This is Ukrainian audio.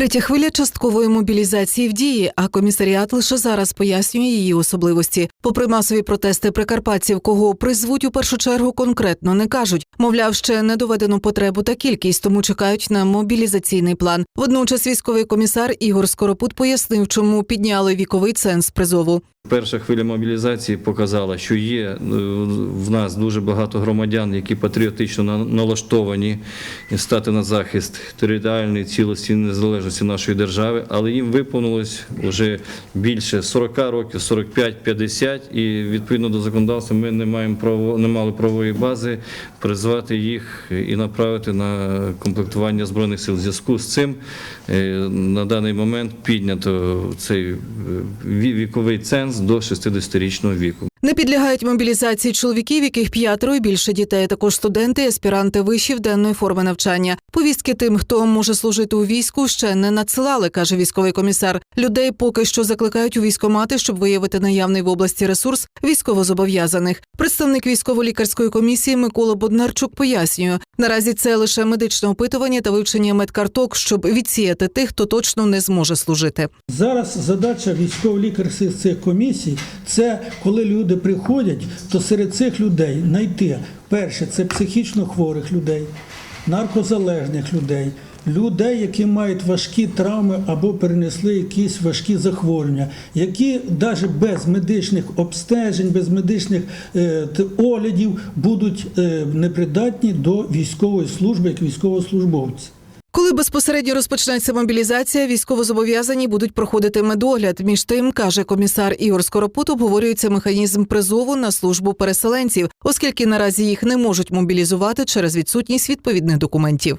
Третя хвиля часткової мобілізації в дії, а комісаріат лише зараз пояснює її особливості. Попри масові протести прикарпатців, кого призвуть у першу чергу конкретно не кажуть. Мовляв, ще не доведено потребу та кількість, тому чекають на мобілізаційний план. Водночас військовий комісар Ігор Скоропут пояснив, чому підняли віковий ценз призову. Перша хвиля мобілізації показала, що є е, в нас дуже багато громадян, які патріотично на- налаштовані стати на захист територіальної цілості і незалежності нашої держави, але їм виповнилось вже більше 40 років, 45-50, і відповідно до законодавства ми не маємо право, не мали правової бази призвати їх і направити на комплектування збройних сил. В зв'язку з цим е, на даний момент піднято цей е, ві- віковий ценз до 60-річного віку. Не підлягають мобілізації чоловіків, яких п'ятеро і більше дітей, також студенти, і аспіранти вишів денної форми навчання. Повістки тим, хто може служити у війську, ще не надсилали, каже військовий комісар. Людей поки що закликають у військомати, щоб виявити наявний в області ресурс військовозобов'язаних. Представник військово-лікарської комісії Микола Боднарчук пояснює, наразі це лише медичне опитування та вивчення медкарток, щоб відсіяти тих, хто точно не зможе служити. Зараз задача військово-лікарських цих комісій це коли люди приходять, то серед цих людей знайти перше це психічно хворих людей, наркозалежних людей, людей, які мають важкі травми або перенесли якісь важкі захворювання, які навіть без медичних обстежень, без медичних е, оглядів будуть е, непридатні до військової служби як військовослужбовці. Коли безпосередньо розпочнеться мобілізація, військовозобов'язані будуть проходити медогляд. Між тим, каже комісар Ігор Скоропут, обговорюється механізм призову на службу переселенців, оскільки наразі їх не можуть мобілізувати через відсутність відповідних документів.